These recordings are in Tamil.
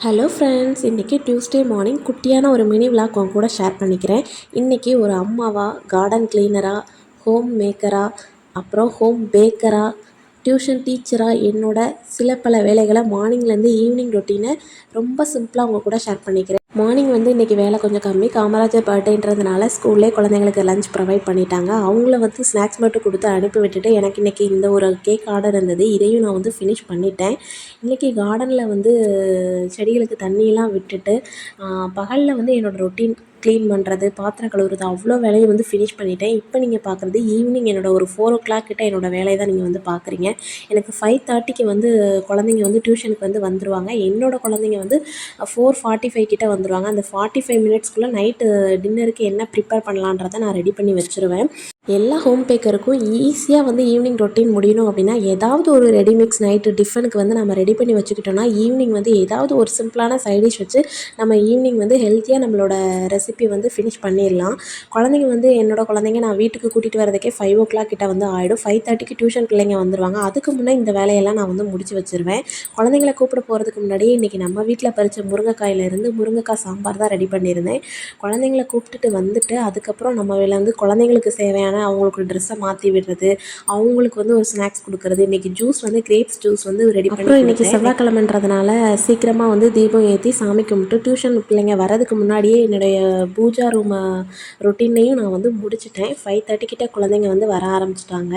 ஹலோ ஃப்ரெண்ட்ஸ் இன்றைக்கி டியூஸ்டே மார்னிங் குட்டியான ஒரு மினி விளாக் உங்க கூட ஷேர் பண்ணிக்கிறேன். இன்றைக்கி ஒரு அம்மாவாக கார்டன் கிளீனராக ஹோம் மேக்கராக அப்புறம் ஹோம் பேக்கராக டியூஷன் டீச்சராக என்னோட சில பல வேலைகளை மார்னிங்லேருந்து ஈவினிங் ரொட்டீனை ரொம்ப சிம்பிளாக உங்கள் கூட ஷேர் பண்ணிக்கிறேன். மார்னிங் வந்து இன்றைக்கி வேலை கொஞ்சம் கம்மி. காமராஜர் பர்த்டேன்றதுனால ஸ்கூல்லே குழந்தைங்களுக்கு லஞ்ச் ப்ரொவைட் பண்ணிட்டாங்க. அவங்கள வந்து ஸ்நாக்ஸ் மட்டும் கொடுத்து அனுப்பி விட்டுட்டு எனக்கு இன்றைக்கி இந்த ஒரு கேக் ஆர்டர் இருந்தது. இதையும் நான் வந்து ஃபினிஷ் பண்ணிட்டேன். இன்றைக்கி கார்டனில் வந்து செடிகளுக்கு தண்ணியெலாம் விட்டுட்டு பகலில் வந்து என்னோடய ரொட்டீன் க்ளீன் பண்ணுறது பாத்திரம் கழுவுறது அவ்வளோ வேலையும் வந்து ஃபினிஷ் பண்ணிட்டேன். இப்போ நீங்கள் பார்க்குறது ஈவினிங் என்னோடய ஒரு ஃபோர் ஓ கிளாக் கிட்ட என்னோடய வேலையை தான் நீங்கள் வந்து பார்க்குறீங்க எனக்கு ஃபைவ் தேர்ட்டிக்கு வந்து குழந்தைங்க வந்து டியூஷனுக்கு வந்து வந்துடுவாங்க என்னோடய குழந்தைங்க வந்து ஃபோர் ஃபார்ட்டி ஃபைவ் கிட்ட வந்துடுவாங்க அந்த ஃபார்ட்டி ஃபைவ் மினிட்ஸ்க்குள்ளே நைட்டு டின்னருக்கு என்ன ப்ரிப்பேர் பண்ணலான்றதை நான் ரெடி பண்ணி வச்சுருவேன். எல்லா ஹோம் பேக்கருக்கும் ஈஸியாக வந்து ஈவினிங் ரொட்டீன் முடியணும் அப்படின்னா ஏதாவது ஒரு ரெடிமிக்ஸ் நைட்டு டிஃபனுக்கு வந்து நம்ம ரெடி பண்ணி வச்சுக்கிட்டோம்னா ஈவினிங் வந்து ஏதாவது ஒரு சிம்பிளான சைடிஷ் வச்சு நம்ம ஈவினிங் வந்து ஹெல்த்தியாக நம்மளோட ரெசிபி வந்து ஃபினிஷ் பண்ணிடலாம். குழந்தைங்க வந்து என்னோட குழந்தைங்க நான் வீட்டுக்கு கூட்டிகிட்டு வரதுக்கே ஃபைவ் ஓ கிளாக் கிட்ட வந்து ஆகிடும் ஃபைவ் தேர்ட்டிக்கு டியூஷன் பிள்ளைங்க வந்துடுவாங்க அதுக்கு முன்னே இந்த வேலையெல்லாம் நான் வந்து முடிச்சு வச்சுருவேன். குழந்தைங்கள கூப்பிட போகிறதுக்கு முன்னாடியே இன்றைக்கி நம்ம வீட்டில் பறித்த முருங்கைக்காயிலேருந்து முருங்கைக்காய் சாம்பார் தான் ரெடி பண்ணியிருந்தேன். குழந்தைங்கள கூப்பிட்டுட்டு வந்துட்டு அதுக்கப்புறம் நம்ம வந்து குழந்தைங்களுக்கு தேவையான அவங்களுக்கு ட்ரெஸ்ஸை மாற்றி விடுறது அவங்களுக்கு வந்து ஒரு ஸ்நாக்ஸ் கொடுக்குறது. இன்றைக்கி ஜூஸ் வந்து கிரேப்ஸ் ஜூஸ் வந்து ரெடி பண்ணி இன்றைக்கி செவ்வாய்க்கிழமைன்றதுனால சீக்கிரமாக வந்து தீபம் ஏற்றி சாமி கும்பிட்டு டியூஷன் பிள்ளைங்க வரதுக்கு முன்னாடியே என்னுடைய பூஜா ரூம் ரொட்டீனையும் நான் வந்து முடிச்சிட்டேன். ஃபைவ் தேர்ட்டி கிட்ட குழந்தைங்க வந்து வர ஆரம்பிச்சிட்டாங்க.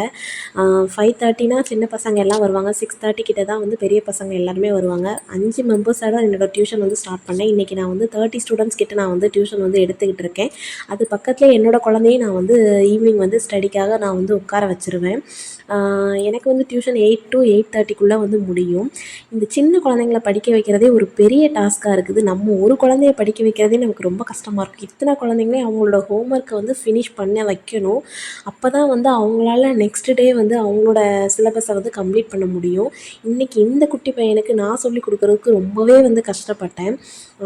ஃபைவ் தேர்ட்டினா சின்ன பசங்க எல்லாம் வருவாங்க. சிக்ஸ் தேர்ட்டி கிட்ட தான் வந்து பெரிய பசங்க எல்லாருமே வருவாங்க. அஞ்சு மெம்பர்ஸாக தான் என்னோடய டியூஷன் வந்து ஸ்டார்ட் பண்ணேன். இன்றைக்கி நான் வந்து தேர்ட்டி ஸ்டூடெண்ட்ஸ் கிட்ட நான் வந்து டியூஷன் வந்து எடுத்துக்கிட்டு இருக்கேன். அது பக்கத்துலேயே என்னோடய குழந்தையும் நான் வந்து ஈவினிங் வந்து ஸ்டடிக்காக நான் வந்து உட்கார வச்சுருவேன். எனக்கு வந்து டியூஷன் எயிட் டு எயிட் தேர்ட்டிக்குள்ளே வந்து முடியும். இந்த சின்ன குழந்தைங்கள படிக்க வைக்கிறதே ஒரு பெரிய டாஸ்க்காக இருக்குது. நம்ம ஒரு குழந்தைய படிக்க வைக்கிறதே நமக்கு ரொம்ப கஷ்டமாக இருக்கும். இத்தனை குழந்தைங்களையும் அவங்களோட ஹோம் ஒர்க்கை வந்து ஃபினிஷ் பண்ண வைக்கணும். அப்போ தான் வந்து அவங்களால நெக்ஸ்ட் டே வந்து அவங்களோட சிலபஸை வந்து கம்ப்ளீட் பண்ண முடியும். இன்றைக்கி இந்த குட்டி பையனுக்கு நான் சொல்லிக் கொடுக்குறதுக்கு ரொம்பவே வந்து கஷ்டப்பட்டேன்.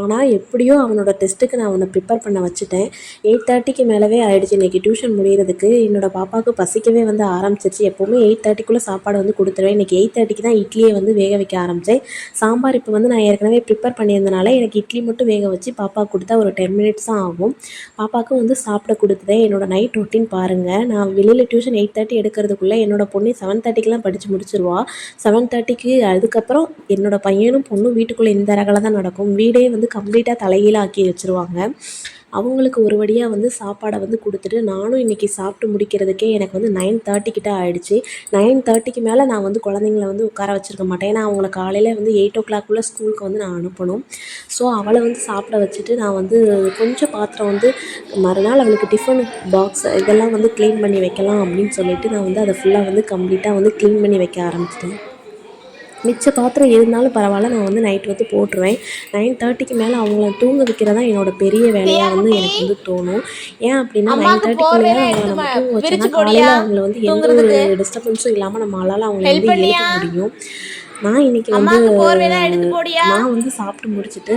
ஆனால் எப்படியோ அவனோட டெஸ்ட்டுக்கு நான் அவனை ப்ரிப்பேர் பண்ண வச்சுட்டேன். எயிட் தேர்ட்டிக்கு மேலவே ஆகிடுச்சு இன்றைக்கி டியூஷன் முடிகிறதுக்கு என்னோடய பாப்பாவுக்கு பசிக்கவே வந்து ஆரம்பிச்சிருச்சு. எப்போவுமே எயிட் தேர்ட்டிக்குள்ளே சாப்பாடு வந்து கொடுத்துருவேன். இன்றைக்கி எயிட் தேர்ட்டிக்கு தான் இட்லியை வந்து வேக வைக்க ஆரம்பித்தேன் சாம்பார் இப்போ வந்து நான் ஏற்கனவே ப்ரிப்பேர் பண்ணியிருந்தனால எனக்கு இட்லி மட்டும் வேக வச்சு பாப்பாவுக்கு கொடுத்தா ஒரு டென் மினிட்ஸ் தான் ஆகும். பாப்பாவுக்கு வந்து சாப்பிட கொடுத்துட்டேன். என்னோடய நைட் ரொட்டீன் பாருங்கள் நான் வெளியில் டியூஷன் எயிட் தேர்ட்டி எடுக்கிறதுக்குள்ளே என்னோடய பொண்ணு செவன் தேர்ட்டிக்கெலாம் படித்து முடிச்சிருவா. செவன் தேர்ட்டிக்கு அதுக்கப்புறம் என்னோடய பையனும் பொண்ணும் வீட்டுக்குள்ளே இந்த ரகலை தான் நடக்கும். வீடே வந்து கம்ப்ளீட்டாக தலைகீழாக ஆக்கி வச்சுருவாங்க. அவங்களுக்கு ஒரு வழியாக வந்து சாப்பாடை வந்து கொடுத்துட்டு நானும் இன்றைக்கி சாப்பிட்டு முடிக்கிறதுக்கே எனக்கு வந்து நைன் தேர்ட்டி கிட்ட ஆகிடுச்சி நைன் தேர்ட்டிக்கு மேலே நான் வந்து குழந்தைங்கள வந்து உட்கார வச்சுருக்க மாட்டேன். ஏன்னா அவங்கள காலையில் வந்து எயிட் ஓ கிளாக்குள்ளே ஸ்கூலுக்கு வந்து நான் அனுப்பணும். ஸோ அவளை வந்து சாப்பிட வச்சுட்டு நான் வந்து கொஞ்சம் பாத்திரம் வந்து மறுநாள் அவளுக்கு டிஃபன் பாக்ஸ் இதெல்லாம் வந்து க்ளீன் பண்ணி வைக்கலாம் அப்படின்னு சொல்லிட்டு நான் வந்து அதை ஃபுல்லாக வந்து கம்ப்ளீட்டாக வந்து க்ளீன் பண்ணி வைக்க ஆரம்பிச்சிட்டேன். மிச்ச பாத்திரம் இருந்தாலும் பரவாயில்ல நான் வந்து நைட் வந்து போட்டுருவேன். நைன் தேர்ட்டிக்கு மேலே அவங்கள தூங்க வைக்கிறதா என்னோடய பெரிய வேலையாக வந்து எனக்கு வந்து தோணும். ஏன் அப்படின்னா நைன் தேர்ட்டிக்கு மேலே அவங்கள நம்ம தூங்க வச்சோன்னா காலையில் அவங்கள வந்து எந்த ஒரு டிஸ்டர்பன்ஸும் இல்லாமல் நம்மளால் அவங்கள வந்து எழுப்ப முடியும். நான் இன்றைக்கி வந்து நான் வந்து சாப்பிட்டு முடிச்சுட்டு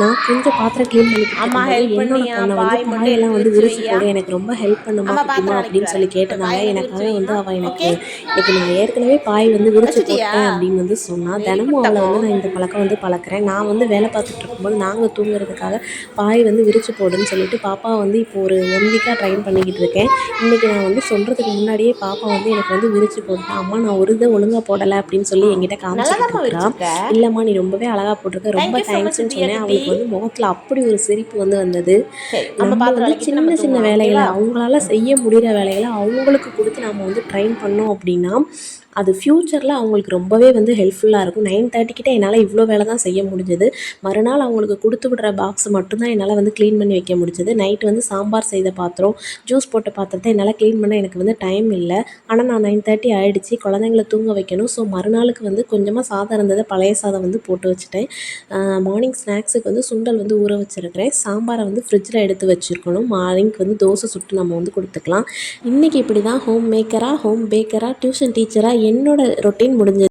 நான் கொஞ்சம் பாத்திரம் க்ளீன் பண்ணிக்கிட்டு என்னோட பொண்ணை வந்து பாயெல்லாம் வந்து விரிச்சு போடு. எனக்கு ரொம்ப ஹெல்ப் பண்ணுமா குட்டிமா அப்படின்னு சொல்லி கேட்டனால எனக்காக வந்து அவள் எனக்கு இன்னைக்கு நான் ஏற்கனவே பாய் வந்து விரிச்சு போட்டேன் அப்படின்னு வந்து சொன்னான் தினமும் அவளை வந்து நான் இந்த பழக்கம் வந்து பழக்கிறேன். நான் வந்து வேலை பார்த்துட்டு இருக்கும்போது நாங்கள் தூங்குறதுக்காக பாய் வந்து விரிச்சு போடுன்னு சொல்லிட்டு பாப்பா வந்து இப்போ ஒரு ஒன் வீக்காக ட்ரைன் பண்ணிக்கிட்டு இருக்கேன். இன்றைக்கி நான் வந்து சொல்கிறதுக்கு முன்னாடியே பாப்பா வந்து எனக்கு வந்து விரிச்சு போட்டேன் அம்மா நான் ஒரு இதை ஒழுங்காக போடலை அப்படின்னு சொல்லி என்கிட்ட காமி காமிச்சிட்டு இல்லைம்மா நீ ரொம்பவே அழகாக போட்டிருக்க. ரொம்ப தேங்க்ஸ்ன்னு சொன்னேன். அவளுக்கு வந்து முகத்தில் அப்படி ஒரு சிரிப்பு வந்து வந்தது. நம்ம வந்து சின்ன சின்ன வேலைகளை அவங்களால செய்ய முடிகிற வேலைகளை அவங்களுக்கு கொடுத்து நம்ம வந்து ட்ரைன் பண்ணோம் அப்படின்னா அது ஃப்யூச்சரில் அவங்களுக்கு ரொம்பவே வந்து ஹெல்ப்ஃபுல்லாக இருக்கும். நைன் தேர்ட்டிக்கிட்ட என்னால் இவ்வளோ வேலை தான் செய்ய முடிஞ்சது. மறுநாள் அவங்களுக்கு கொடுத்து விடுற பாக்ஸ் மட்டும்தான் என்னால் வந்து க்ளீன் பண்ணி வைக்க முடிஞ்சது. நைட் வந்து சாம்பார் செய்த பாத்திரம் ஜூஸ் போட்ட பாத்திரத்தை என்னால் க்ளீன் பண்ண எனக்கு வந்து டைம் இல்லை. ஆனால் நான் நைன் தேர்ட்டி ஆகிடுச்சி குழந்தைங்கள தூங்க வைக்கணும். ஸோ மறுநாளுக்கு வந்து கொஞ்சமாக சாதம் இருந்ததை பழைய சாதம் வந்து போட்டு வச்சுட்டேன். மார்னிங் ஸ்நாக்ஸுக்கு வந்து சுண்டல் வந்து ஊற வச்சுருக்கிறேன். சாம்பாரை வந்து ஃப்ரிட்ஜில் எடுத்து வச்சுருக்கணும். மார்னிங்க்கு வந்து தோசை சுட்டு நம்ம வந்து கொடுத்துக்கலாம். இன்றைக்கி இப்படி தான் ஹோம் மேக்கராக ஹோம் பேக்கராக டியூஷன் டீச்சராக என்னோடய ரொட்டீன் முடிஞ்சது.